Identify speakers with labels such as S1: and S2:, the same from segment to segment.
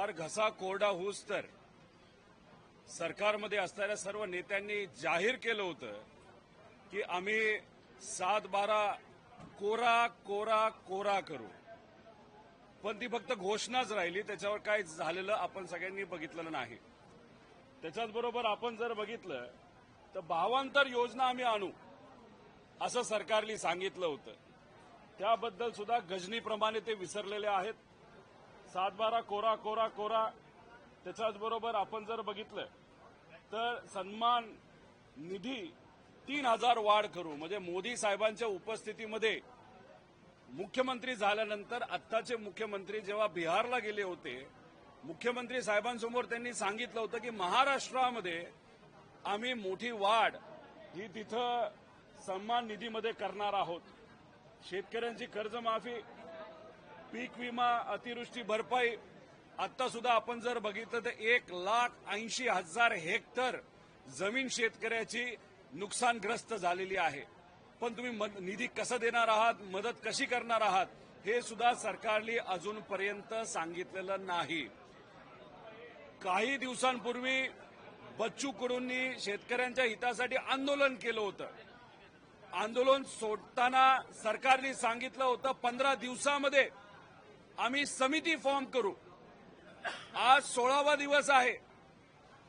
S1: फार घसा कोरडा होऊस तर. सरकारमध्ये असणाऱ्या सर्व नेत्यांनी जाहीर केलं होतं की आम्ही सात बारा कोरा कोरा कोरा करू. पण ती फक्त घोषणाच राहिली त्याच्यावर काय झालेलं आपण सगळ्यांनी बघितलेलं नाही. त्याच्याच बरोबर आपण जर बघितलं तर भावांतर योजना आम्ही आणू असं सरकारने सांगितलं होतं. त्याबद्दल सुद्धा गजनीप्रमाणे ते विसरलेले आहेत. सातबारा कोरा कोरा कोरा. त्याच्याचबरोबर आपण जर बघितलं तर सन्मान निधी तीन हजार वाढ करू. म्हणजे मोदी साहेबांच्या उपस्थितीमध्ये मुख्यमंत्री झाल्यानंतर आत्ताचे मुख्यमंत्री जेव्हा बिहारला गेले होते मुख्यमंत्री साहेबांसमोर त्यांनी सांगितलं होतं की महाराष्ट्रामध्ये आम्ही मोठी वाढ ही तिथं सन्मान निधीमध्ये करणार आहोत. शेतकऱ्यांची कर्जमाफी पीक विमा अतिवृष्टी भरपाई. आता सुद्धा आपण जर बघितलं तर एक लाख ऐंशी हजार हेक्टर जमीन शेतकऱ्याची नुकसानग्रस्त झालेली आहे. पण तुम्ही निधी कसं देणार आहात मदत कशी करणार आहात हे सुद्धा सरकारने अजूनपर्यंत सांगितलेलं नाही. काही दिवसांपूर्वी बच्चू कडूंनी शेतकऱ्यांच्या हितासाठी आंदोलन केलं होतं. आंदोलन सोडताना सरकारने सांगितलं होतं पंधरा दिवसामध्ये आम्ही समिती फॉर्म करू. आज सोळावा दिवस आहे.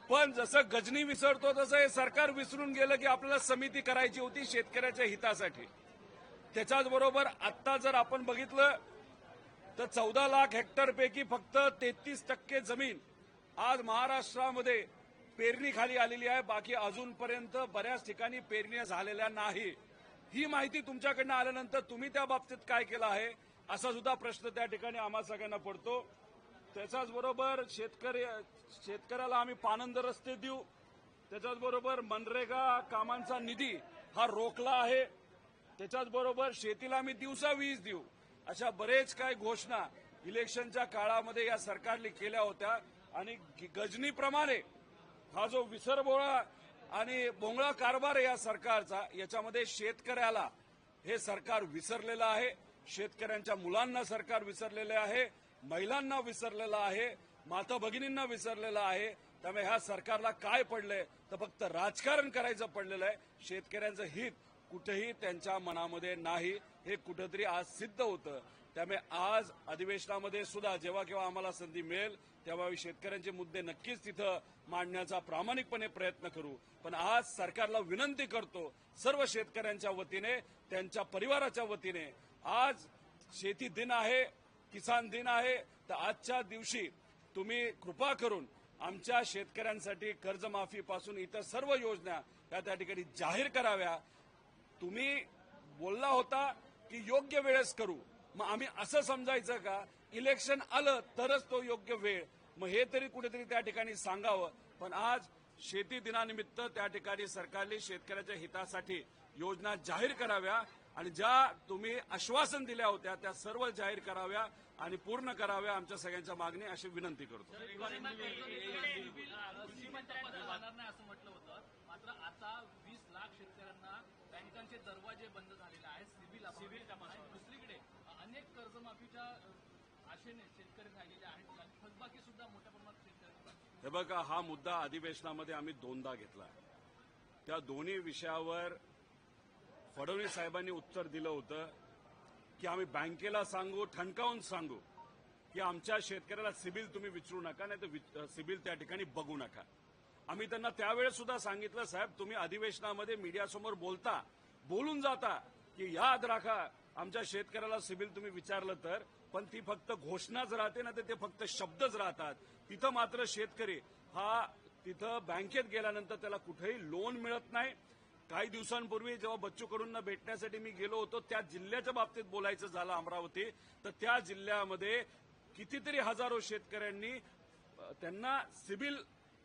S1: पण जसं गजनी विसरतो तसं हे सरकार विसरून गेलं की आपल्याला समिती करायची होती शेतकऱ्याच्या हितासाठी. त्याच्याचबरोबर आत्ता जर आपण बघितलं तर चौदा लाख हेक्टरपैकी फक्त तेहतीस टक्के जमीन आज महाराष्ट्रामध्ये पेरणीखाली आलेली आहे. बाकी अजूनपर्यंत बऱ्याच ठिकाणी पेरण्या झालेल्या नाही. ही माहिती तुमच्याकडनं आल्यानंतर तुम्ही त्या बाबतीत काय केलं आहे? असा सुद्धा प्रश्न त्या ठिकाणी आम्हा सगळ्यांना पडतो. त्याच्याच बरोबर शेतकरी शेतकऱ्याला आम्ही पानंद रस्ते देऊ. त्याच्याच बरोबर मनरेगा कामांचा निधी हा रोखला आहे. त्याच्याच बरोबर शेतीला आम्ही दिवसा वीज देऊ. अशा बरेच काही घोषणा इलेक्शनच्या काळामध्ये या सरकारने केल्या होत्या. आणि गजनीप्रमाणे हा जो विसरबोळा आणि बोंगळा कारभार आहे या सरकारचा याच्यामध्ये शेतकऱ्याला हे सरकार विसरलेलं आहे. शेतकऱ्यांच्या मुलांना सरकार विसरलेले आहे महिलांना विसरलेलं आहे माता भगिनींना विसरलेलं आहे. त्यामुळे ह्या सरकारला काय पडलंय? तर फक्त राजकारण करायचं पडलेलं आहे. शेतकऱ्यांचं हित कुठेही त्यांच्या मनामध्ये नाही. हे कुठंतरी आज सिद्ध होतं. त्यामुळे आज अधिवेशनामध्ये सुद्धा जेव्हा केव्हा आम्हाला संधी मिळेल तेव्हा शेतकऱ्यांचे मुद्दे नक्कीच तिथं मांडण्याचा प्रामाणिकपणे प्रयत्न करू. पण आज सरकारला विनंती करतो सर्व शेतकऱ्यांच्या वतीने त्यांच्या परिवाराच्या वतीने आज शेती दिन आहे किसान दिन आहे तर आजच्या दिवशी तुम्ही कृपा करून आमच्या शेतकऱ्यांसाठी कर्जमाफीपासून इतर सर्व योजना या त्या ठिकाणी जाहीर कराव्या. तुम्ही बोलला होता की योग्य वेळेस करू. मग आम्ही असं समजायचं का इलेक्शन आलं तरच तो योग्य वेळ मग हे तरी कुठेतरी त्या ठिकाणी सांगावं पण आज शेती दिनानिमित्त त्या ठिकाणी सरकारने शेतकऱ्याच्या हितासाठी योजना जाहीर कराव्या आणि ज्या तुम्ही आश्वासन दिल्या होत्या त्या सर्व जाहीर कराव्या आणि पूर्ण कराव्या आमच्या सगळ्यांच्या मागणी अशी विनंती करतो
S2: कृषी मंत्र्यांचं जाणार नाही असं म्हटलं होतं मात्र आता वीस लाख शेतकऱ्यांना बँकांचे दरवाजे बंद झालेले आहेत कर्जमाफीच्या आशेने शेतकरी राहिलेले आहेत. आणि थकबाकी सुद्धा मोठ्या प्रमाणात शेतकऱ्यांना
S1: हे बघा हा मुद्दा अधिवेशनामध्ये आम्ही दोनदा घेतला. त्या दोन्ही विषयावर फडणवीस साहेबांनी उत्तर दिलं होतं की आम्ही बँकेला सांगू ठणकावून सांगू की आमच्या शेतकऱ्याला सिबिल तुम्ही विचारू नका नाही तर सिबिल त्या ठिकाणी बघू नका. आम्ही त्यांना त्यावेळेस सुद्धा सांगितलं साहेब तुम्ही अधिवेशनामध्ये मीडियासमोर बोलता बोलून जाता की याद राखा आमच्या शेतकऱ्याला सिबिल तुम्ही विचारलं तर पण ती फक्त घोषणाच राहते ना तर ते फक्त शब्दच राहतात. तिथं मात्र शेतकरी हा तिथं बँकेत गेल्यानंतर त्याला कुठेही लोन मिळत नाही. काही दिवसांपूर्वी जेव्हा बच्चू कडूंना भेटण्यासाठी मी गेलो होतो त्या जिल्ह्याच्या बाबतीत बोलायचं झालं अमरावती. तर त्या जिल्ह्यामध्ये कितीतरी हजारो शेतकऱ्यांनी त्यांना सिबिल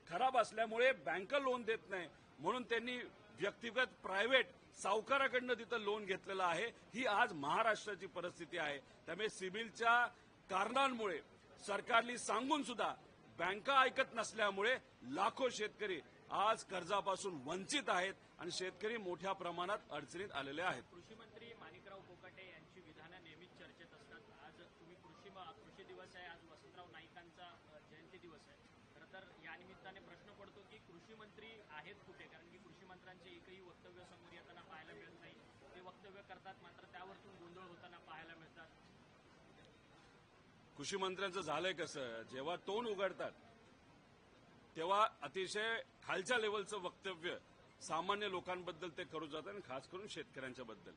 S1: खराब असल्यामुळे बँक लोन देत नाही. म्हणून त्यांनी व्यक्तिगत प्रायव्हेट सावकाराकडनं तिथं लोन घेतलेलं आहे. ही आज महाराष्ट्राची परिस्थिती आहे. त्यामुळे सिबिलच्या कारणांमुळे सरकारने सांगून सुद्धा बँका ऐकत नसल्यामुळे लाखो शेतकरी आज कर्जापासून वंचित आहेत आणि शेतकरी मोठ्या प्रमाणात अडचणीत आलेले आहेत.
S3: कृषी मंत्री माणिकराव कोकाटे यांची विधानं नेहमीच चर्चेत असतात. आज तुम्ही कृषी कृषी दिवस आहे. आज वसंतराव नाईकांचा जयंती दिवस आहे. तर या निमित्ताने प्रश्न पडतो की कृषी मंत्री आहेत कुठे? कारण की कृषी एकही वक्तव्य समोर येताना पाहायला मिळत नाही. ते वक्तव्य करतात मात्र त्यावरतून गोंधळ होताना पाहायला मिळतात.
S1: कृषी मंत्र्यांचं झालंय कसं? जेव्हा तोंड उघडतात तेव्हा अतिशय खालच्या लेवलचं वक्तव्य सामान्य लोकांबद्दल ते करू जातात आणि खास करून शेतकऱ्यांच्या बद्दल.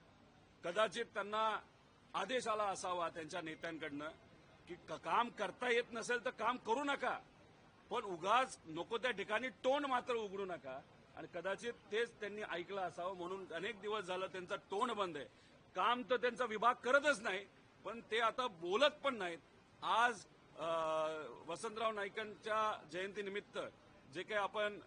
S1: कदाचित त्यांना आदेश आला असावा त्यांच्या नेत्यांकडनं की काम करता येत नसेल तर काम करू नका. पण उगाच नको त्या ठिकाणी तोंड मात्र उघडू नका. आणि कदाचित तेच त्यांनी ऐकलं असावं म्हणून अनेक दिवस झालं त्यांचा तोंड बंद आहे. काम तर त्यांचा विभाग करतच नाही पण ते आता बोलत पण नाहीत. आज वसंतराव नाईकांच्या जयंतीनिमित्त जे काही आपण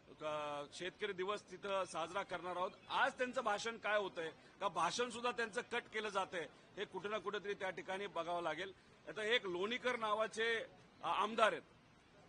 S1: शेतकरी दिवस तिथं साजरा करणार आहोत आज त्यांचं भाषण काय होतंय? का भाषण सुद्धा त्यांचं कट केलं जातंय? हे कुठे ना कुठेतरी त्या ठिकाणी बघावं लागेल. आता एक लोणीकर नावाचे आमदार आहेत.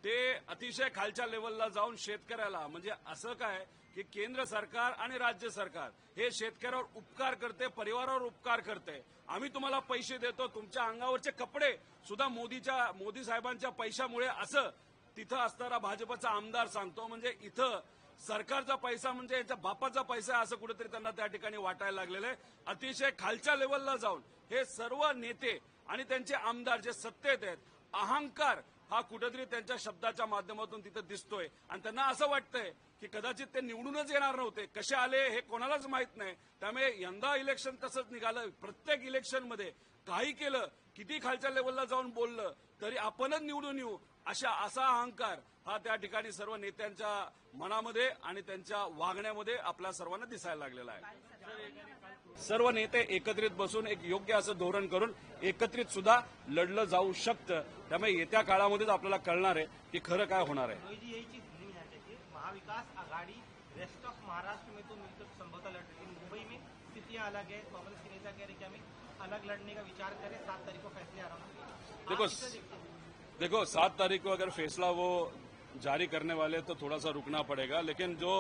S1: ते अतिशय खालच्या लेवलला जाऊन शेतकऱ्याला म्हणजे असं काय की केंद्र सरकार आणि राज्य सरकार हे शेतकऱ्यावर उपकार करते परिवारावर उपकार करते. आम्ही तुम्हाला पैसे देतो तुमच्या अंगावरचे कपडे सुद्धा मोदीच्या मोदी साहेबांच्या पैशामुळे असं तिथं असणारा भाजपचा आमदार सांगतो. म्हणजे इथं सरकारचा पैसा म्हणजे यांच्या बापाचा पैसा असं कुठेतरी त्यांना त्या ठिकाणी वाटायला लागलेलं आहे. अतिशय खालच्या लेवलला जाऊन हे सर्व नेते आणि त्यांचे आमदार जे सत्तेत आहेत अहंकार हा कुठेतरी त्यांच्या शब्दाच्या माध्यमातून तिथं दिसतोय. आणि त्यांना असं वाटतंय की कदाचित ते निवडूनच येणार नव्हते. कसे आले हे कोणालाच माहीत नाही. त्यामुळे यंदा इलेक्शन तसंच निघालं. प्रत्येक इलेक्शनमध्ये काही केलं किती खालच्या लेवलला जाऊन बोललं तरी आपणच निवडून येऊ अशा असा अहंकार हा त्या ठिकाणी सर्व नेत्यांच्या मनामध्ये आणि त्यांच्या वागण्यामध्ये आपल्या सर्वांना दिसायला लागलेला आहे. सर्व नेते एकत्रित बसून एक योग्य असं धोरण करून एकत्रित सुद्धा लढलं जाऊ शकतं. त्यामुळे येत्या काळामध्येच आपल्याला कळणार आहे की खरं काय होणार आहे.
S4: महाविकास आघाड़ी रेस्ट ऑफ़ महाराष्ट्र में तो मिलकर संभवतः लड़ रही थी। मुंबई में स्थितियाँ अलग है कांग्रेस के नेता कह रहे कि हमें अलग लड़ने का विचार करें सात तारीख को फैसले आ रहा
S1: देखो,
S4: हैं।
S1: देखो सात तारीख को अगर फैसला वो जारी करने वाले तो थोड़ा सा रुकना पड़ेगा। लेकिन जो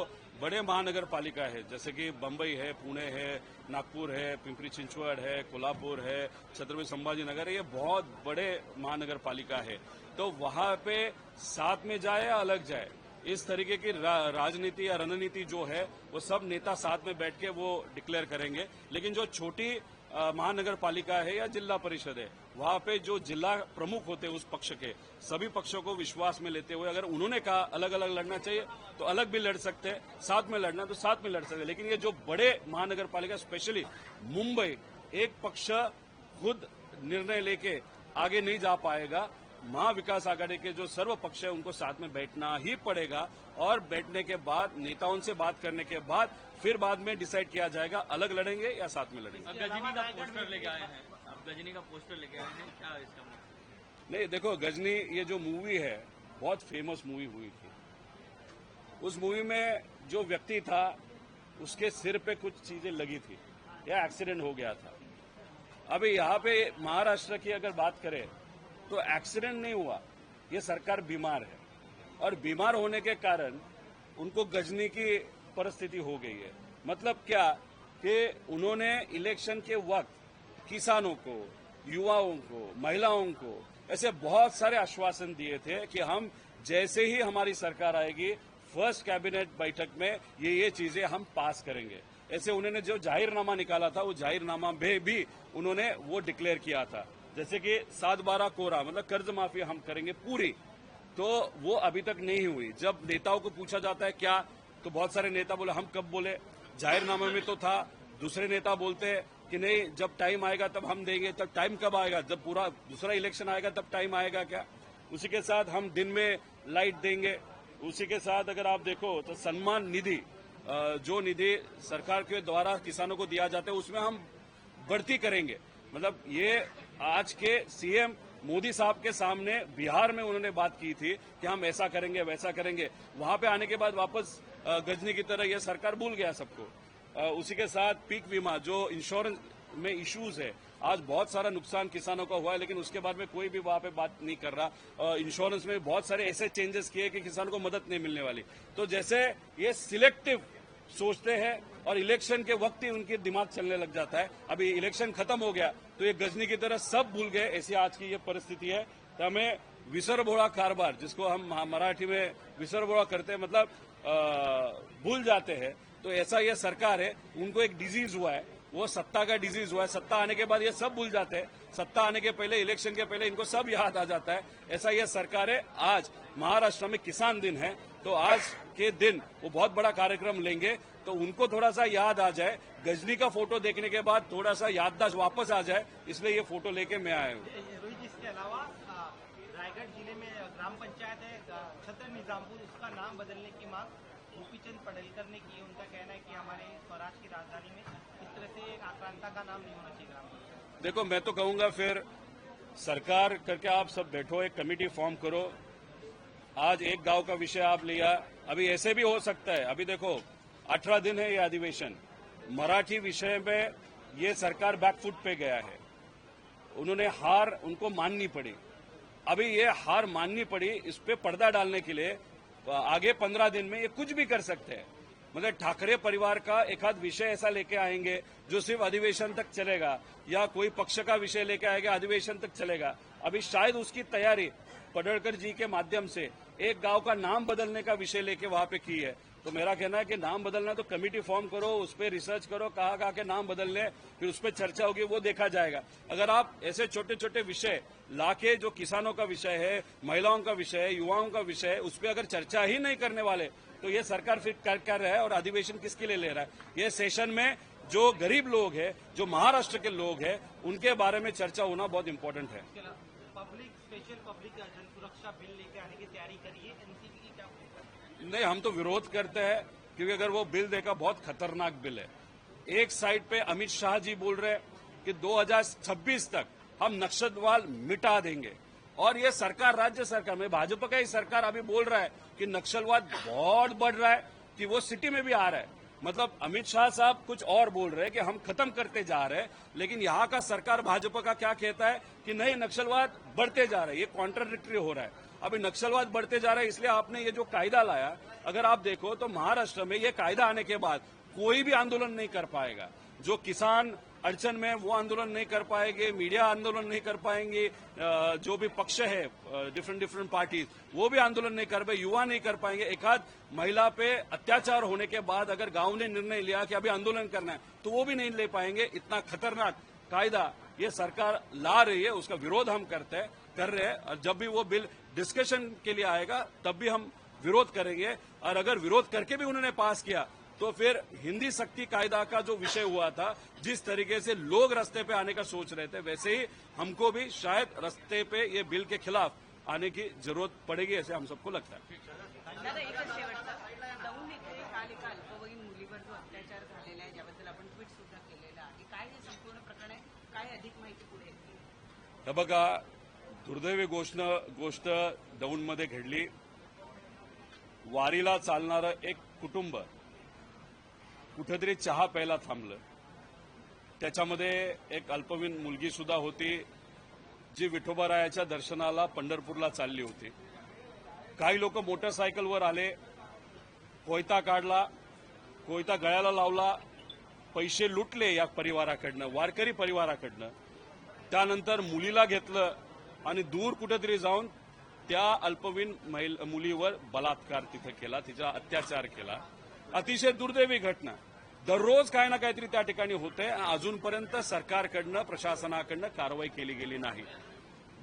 S1: बड़े महानगर पालिका है जैसे कि बम्बई है पुणे है नागपुर है पिंपरी चिंचवड़ है कोल्हापुर है छत्रपति संभाजी नगर है ये बहुत बड़े महानगर पालिका है। तो वहाँ पे साथ में जाए या अलग जाए? इस तरीके की रा, राजनीति या रणनीति जो है वो सब नेता साथ में बैठ के वो डिक्लेयर करेंगे। लेकिन जो छोटी महानगर पालिका है या जिला परिषद है वहाँ पे जो जिला प्रमुख होते हैं उस पक्ष के सभी पक्षों को विश्वास में लेते हुए अगर उन्होंने कहा अलग अलग लड़ना चाहिए तो अलग भी लड़ सकते हैं साथ में लड़ना तो साथ में लड़ सकते हैं। लेकिन ये जो बड़े महानगर पालिका स्पेशली मुंबई एक पक्ष खुद निर्णय लेके आगे नहीं जा पाएगा महाविकास आघाड़ी के जो सर्व पक्ष है उनको साथ में बैठना ही पड़ेगा और बैठने के बाद नेताओं से बात करने के बाद फिर बाद में डिसाइड किया जाएगा अलग लड़ेंगे या साथ में लड़ेंगे।
S3: अब गजनी का पोस्टर लेके आए हैं। अब गजनी का पोस्टर लेके आए हैं। क्या इसका मतलब?
S1: नहीं देखो गजनी ये जो मूवी है बहुत फ़ेमस मूवी हुई थी। उस मूवी में जो व्यक्ति था उसके सिर पे कुछ चीज़ें लगी थी या एक्सीडेंट हो गया था। अभी यहाँ पे महाराष्ट्र की अगर बात करें तो एक्सीडेंट नहीं हुआ। ये सरकार बीमार है। और बीमार होने के कारण उनको गजनी की परिस्थिति हो गई है। मतलब क्या कि उन्होंने इलेक्शन के वक्त किसानों को, युवाओं को, महिलाओं को ऐसे बहुत सारे आश्वासन दिए थे कि हम जैसे ही हमारी सरकार आएगी फ़र्स्ट कैबिनेट बैठक में ये ये चीज़ें हम पास करेंगे। ऐसे उन्होंने जो जाहिरनामा निकाला था, वो जाहिरनामा में भी उन्होंने वो डिक्लेयर किया था। जैसे कि सात बारह कोरा मतलब कर्ज माफ़ी हम करेंगे पूरी। तो वो अभी तक नहीं हुई। जब नेताओं को पूछा जाता है, क्या? तो बहुत सारे नेता बोले, हम कब बोले? जाहिरनामे में तो था। दूसरे नेता बोलते हैं कि, नहीं, जब टाइम आएगा तब हम देंगे। तब टाइम कब आएगा? जब पूरा दूसरा इलेक्शन आएगा तब टाइम आएगा क्या? उसी के साथ हम दिन में लाइट देंगे। उसी के साथ अगर आप देखो तो सम्मान निधि जो निधि सरकार के द्वारा किसानों को दिया जाता है, उसमें हम बढ़ती करेंगे। मतलब ये आज के सीएम मोदी साहब के सामने बिहार में उन्होंने बात की थी कि हम ऐसा करेंगे, वैसा करेंगे। वहाँ पे आने के बाद वापस गजनी की तरह यह सरकार भूल गया सबको। उसी के साथ पीक बीमा, जो इंश्योरेंस में इश्यूज़ है, आज बहुत सारा नुकसान किसानों का हुआ है, लेकिन उसके बाद में कोई भी वहाँ पे बात नहीं कर रहा। इंश्योरेंस में बहुत सारे ऐसे चेंजेस किए कि किसानों को मदद नहीं मिलने वाली। तो जैसे ये सिलेक्टिव सोचते हैं और इलेक्शन के वक्त ही उनके दिमाग चलने लग जाता है। अभी इलेक्शन खत्म हो गया तो ये गजनी की तरह सब भूल गए, ऐसी आज की ये परिस्थिति है। तो हमें विसरबोड़ा कारोबार, जिसको हम मराठी में विसरबोड़ा करते हैं मतलब भूल जाते हैं। तो ऐसा ये सरकार है, उनको एक डिज़ीज़ हुआ है, वो सत्ता का डिज़ीज़ हुआ है। सत्ता आने के बाद ये सब भूल जाते हैं। सत्ता आने के पहले, इलेक्शन के पहले इनको सब याद आ जाता है। ऐसा ये सरकार है, आज महाराष्ट्र में किसान दिन है। तो आज के दिन वो बहुत बड़ा कार्यक्रम लेंगे तो उनको थोड़ा सा याद आ जाए। गजनी का फ़ोटो देखने के बाद थोड़ा सा याददाश्त वापस आ जाए इसलिए ये फ़ोटो लेके मैं आया हूँ।
S4: इसके अलावा रायगढ़ ज़िले में ग्राम पंचायत है छतर निजामपुर उसका नाम बदलने की मांग गोपी चंद पटेलकर ने की उनका कहना है कि हमारे स्वराज की राजधानी में इस तरह से एक आक्रांता का नाम नहीं होना चाहिए ग्राम पंचायत।
S1: देखो मैं तो कहूँगा फिर सरकार करके आप सब बैठो एक कमेटी फॉर्म करो आज एक गाँव का विषय आप लिया। अभी ऐसे भी हो सकता है। अभी देखो, अठारह दिन है ये अधिवेशन। मराठी विषय में ये सरकार बैकफुट पे गया है। उन्होंने हार उनको माननी पड़ी। अभी ये हार माननी पड़ी इस पे पर्दा डालने के लिए। आगे पंद्रह दिन में ये कुछ भी कर सकते हैं। मतलब ठाकरे परिवार का एक आध विषय ऐसा लेके आएँगे जो सिर्फ़ अधिवेशन तक चलेगा, या कोई पक्ष का विषय लेके आएगा, अधिवेशन तक चलेगा। अभी शायद उसकी तैयारी पडळकर जी के माध्यम से एक गाँव का नाम बदलने का विषय लेके वहाँ पे की है। तो मेरा कहना है कि नाम बदलना तो कमेटी फॉर्म करो, उस पर रिसर्च करो, कहा कहाँ के नाम बदलने फिर उस पर चर्चा होगी, वो देखा जाएगा। अगर आप ऐसे छोटे छोटे विषय, लाके जो किसानों का विषय है, महिलाओं का विषय है युवाओं का विषय है उस पर अगर चर्चा ही नहीं करने वाले तो ये सरकार फिर कर कर रहा है और अधिवेशन किसके लिए ले रहा है? ये सेशन में जो गरीब लोग हैं, जो महाराष्ट्र के लोग हैं, उनके बारे में चर्चा होना बहुत इम्पोर्टेंट है।
S4: पब्लिक स्पेशल पब्लिक सुरक्षा बिल लेके आने की तैयारी करिए। एनसीपी की क्या
S1: नहीं, हम तो विरोध करते हैं, क्योंकि अगर वो बिल देखा बहुत खतरनाक बिल है। एक साइड पे अमित शाह जी बोल रहे कि 2026 तक हम नक्सलवाद मिटा देंगे। और ये सरकार, राज्य सरकार, में भाजपा का ही सरकार अभी बोल रहा है कि नक्सलवाद बहुत बढ़ रहा है, कि वो सिटी में भी आ रहा है। मतलब अमित शाह साहब कुछ और बोल रहे हैं कि हम खत्म करते जा रहे हैं, लेकिन यहाँ का सरकार भाजपा का क्या कहता है कि नहीं, नक्सलवाद बढ़ते जा रहे हैं। ये कॉन्ट्राडिक्टरी हो रहा है। अभी नक्सलवाद बढ़ते जा रहा है, इसलिए आपने ये जो कायदा लाया, अगर आप देखो तो महाराष्ट्र में ये कायदा आने के बाद कोई भी आंदोलन नहीं कर पाएगा। जो किसान अड़चन में वो आंदोलन नहीं कर पाएँगे, मीडिया आंदोलन नहीं कर पाएँगे जो भी पक्ष है डिफरेंट डिफरेंट पार्टी वो भी आंदोलन नहीं कर पाए, युवा नहीं कर पाएँगे। एक आध महिला पे अत्याचार होने के बाद अगर गाँव ने निर्णय लिया कि अभी आंदोलन करना है तो वो भी नहीं ले पाएँगे। इतना खतरनाक कायदा ये सरकार ला रही है, उसका विरोध हम करते हैं कर रहे हैं, और जब भी वो बिल डिस्कशन के लिए आएगा, तब भी हम विरोध करेंगे। और अगर विरोध करके भी उन्होंने पास किया तो फिर हिंदी शक्ति कायदा का जो विषय हुआ था जिस तरीके से लोग रास्ते पे आने का सोच रहे थे वैसे ही हमको भी शायद रास्ते पे ये बिल के खिलाफ आने की जरूरत पड़ेगी ऐसे हम सबको लगता है।
S5: हे
S1: बघा दुर्दैवी गोष्ट गोष्ट दौंडमध्ये घडली. वारीला चालणारं एक कुटुंब कुठेतरी चहा प्यायला थांबलं. त्याच्यामध्ये एक अल्पवीन मुलगी सुद्धा होती जी विठोबारायाच्या दर्शनाला पंढरपूरला चालली होती. काही लोक मोटरसायकलवर आले कोयता काढला कोयता गळ्याला लावला पैसे लुटले या परिवाराकडनं वारकरी परिवाराकडनं. त्यानंतर मुलीला घेतलं आणि दूर कुठेतरी जाऊन त्या अल्पवीन महिल मुलीवर बलात्कार तिथे केला तिचा अत्याचार केला. अतिशय दुर्दैवी घटना. दररोज काय ना काहीतरी त्या ठिकाणी होतंय अजूनपर्यंत सरकारकडनं प्रशासनाकडनं कारवाई केली गेली नाही.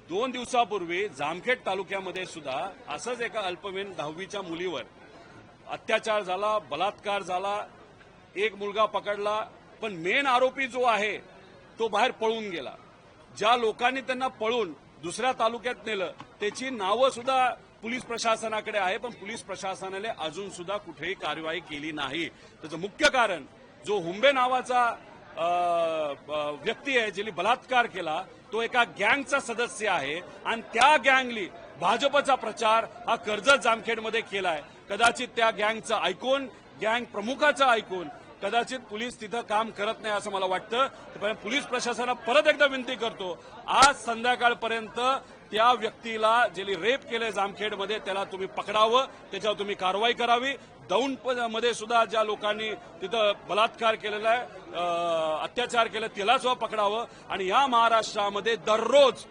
S1: दोन दिवसापूर्वी जामखेड तालुक्यामध्ये सुद्धा असंच एका अल्पवयीन दहावीच्या मुलीवर अत्याचार झाला बलात्कार झाला एक मुलगा पकडला पण मेन आरोपी जो आहे तो बाहेर पळून गेला. ज्या लोकांनी त्यांना पळून दुसऱ्या तालुक्यात नेलं त्याची नावं सुद्धा पोलीस प्रशासनाकडे आहे पण पोलीस प्रशासनाने अजून सुद्धा कुठेही कारवाई केली नाही. त्याचं मुख्य कारण जो हुंबे नावाचा व्यक्ती आहे ज्याने बलात्कार केला तो एका गँगचा सदस्य आहे. आणि त्या गँगली भाजपचा प्रचार हा कर्जत जामखेडमध्ये केलाय. कदाचित त्या गँगचं ऐकून गँग प्रमुखाचं ऐकून कदाचित पोलीस तिथं काम करत नाही असं मला वाटतं. पोलीस प्रशासनाला परत एकदा विनंती करतो आज संध्याकाळपर्यंत त्या व्यक्तीला ज्याने रेप केले जामखेडमध्ये त्याला तुम्ही पकडावं त्याच्यावर तुम्ही कारवाई करावी. दौंडमध्ये सुद्धा ज्या लोकांनी तिथं बलात्कार केलेला आहे अत्याचार केला त्याला सुद्धा पकडावं. आणि या महाराष्ट्रामध्ये दररोज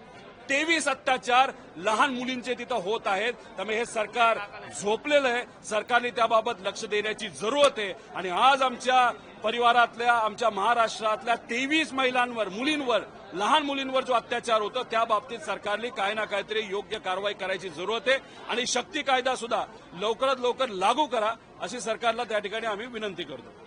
S1: तेवीस अत्याचार लहान मुलींचे तिथं होत आहेत. त्यामुळे हे सरकार झोपलेलं आहे. सरकारने त्याबाबत लक्ष देण्याची जरूरत आहे. आणि आज आमच्या परिवारातल्या आमच्या महाराष्ट्रातल्या तेवीस महिलांवर मुलींवर लहान मुलींवर जो अत्याचार होतो त्या बाबतीत सरकारने काही ना काहीतरी योग्य कारवाई करायची जरूरत आहे. आणि शक्ती कायदा सुद्धा लवकरात लवकर लागू करा अशी सरकारला त्या ठिकाणी आम्ही विनंती करतो.